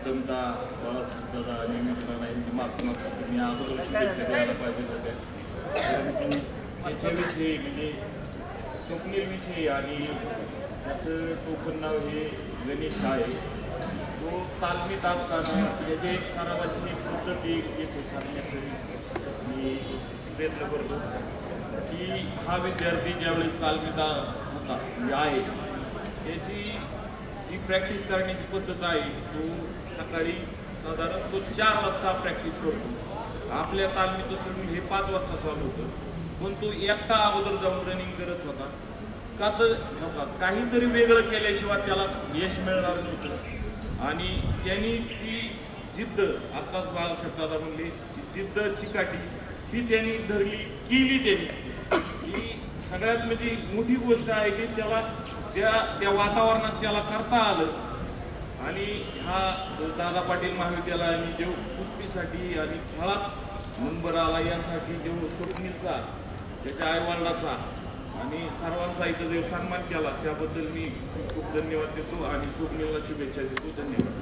उत्तमता बाळासाहेबदादा नियमितपणा यांची माफी मागतो मी अगोदर द्यायला पाहिजे होत्या परंतु त्याच्याविषयी म्हणजे स्वप्नीलविषयी आणि त्याचं टोपण नाव हे गणेश आहे. तो तालमीत असताना त्याचे एक सरावाची एक पद्धती येथे सांगण्याचं मी प्रयत्न करतो की हा विद्यार्थी ज्यावेळेस तालमीत होता म्हणजे आहे त्याची जी प्रॅक्टिस करण्याची पद्धत आहे तो सकाळी साधारण तो चार वाजता प्रॅक्टिस करतो. आपल्या तालमीचं शेड्यूल हे पाच वाजता चालू होतं. पण तो एकटा अगोदर जाऊन रनिंग करत होता. का तर हो काहीतरी वेगळं केल्याशिवाय त्याला यश मिळणार नव्हतं. आणि त्यांनी ती जिद्द आत्ताच बाळासाहेबदादा म्हणले जिद्द चिकाटी ही त्यांनी धरली केली त्यांनी. सगळ्यात म्हणजे मोठी गोष्ट आहे की त्याला त्या त्या वातावरणात त्याला करता आलं. आणि हा दादा पाटील महाविद्यालयाने जेव कुस्तीसाठी आणि खेळात नंबर आला यासाठी जेव स्वप्नीलचा त्याच्या आईवडिलाचा आणि सर्वांचा इथं जेव सन्मान केला त्याबद्दल मी खूप खूप धन्यवाद देतो आणि स्वप्नीलला शुभेच्छा देतो. धन्यवाद.